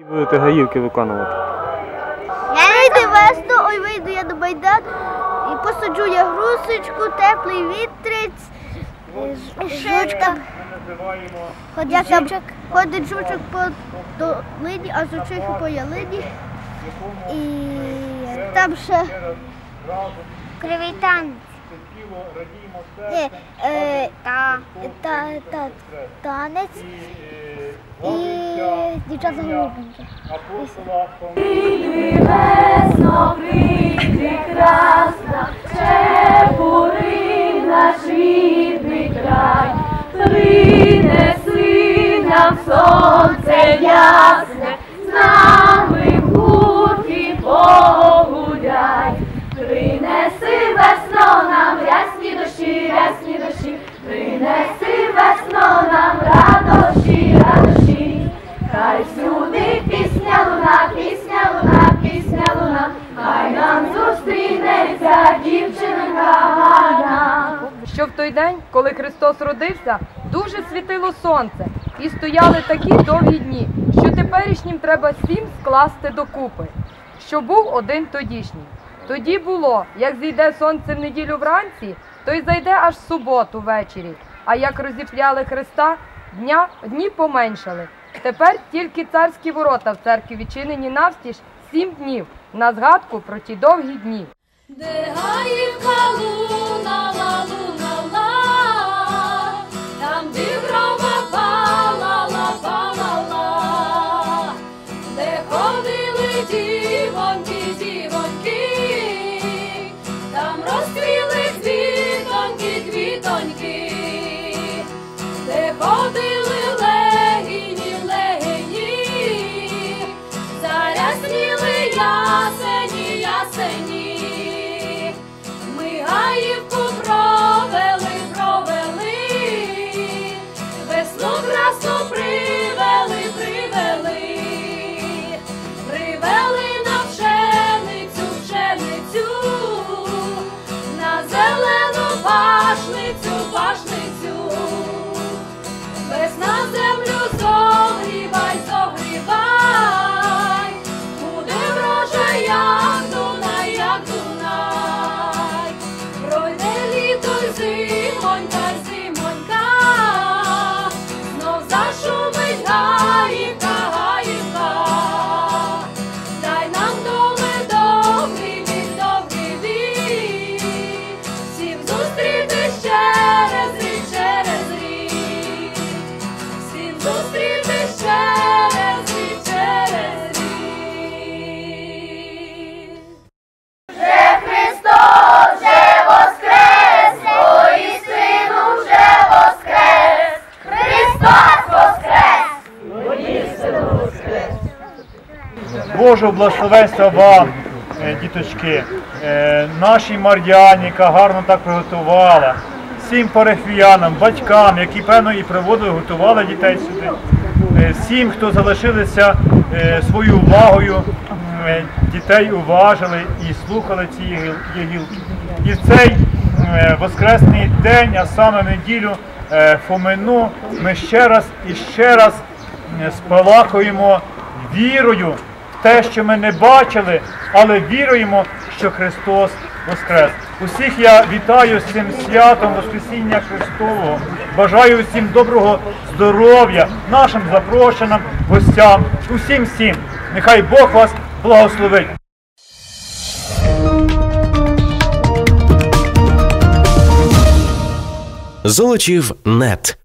Які будете гаївки виконувати? Я Вийде весно, ой вийду я на майдан і посаджу я грусочку, теплий вітрець, жучка. Ходить жучок. Ходить жучок по долині, а жучихи по ялині. І там ще кривий танець. Е, та, та, та, танець і дівчата голубенькі. Весно прийди красна, Чепури наш рідний край, принеси нам сонце ясне, з нами в гурті погуляй, той день, коли Христос родився, дуже світило сонце, і стояли такі довгі дні, що теперішнім треба сім скласти докупи, що був один тодішній. Тоді було, як зійде сонце в неділю вранці, то й зайде аж в суботу ввечері. А як розіп'яли Христа, дня, дні поменшали. Тепер тільки царські ворота в церкві відчинені навстіж сім днів на згадку про ті довгі дні. Де гаївка лунала, Божого благословенства вам, е, діточки, е, нашій Мар'яні, яка гарно так приготувала, всім парахвіянам, батькам, які певно і приводили, готували дітей сюди, е, всім, хто залишилися своєю увагою, дітей уважили і слухали ці єгілки. І в цей воскресний день, а саме неділю Фомину, ми ще раз і ще раз спалахуємо вірою те, що ми не бачили, але віруємо, що Христос Воскрес. Усіх я вітаю з цим святом Воскресіння Христового. Бажаю усім доброго здоров'я, нашим запрошеним гостям, усім всім. Нехай Бог вас благословить. Золочів нет.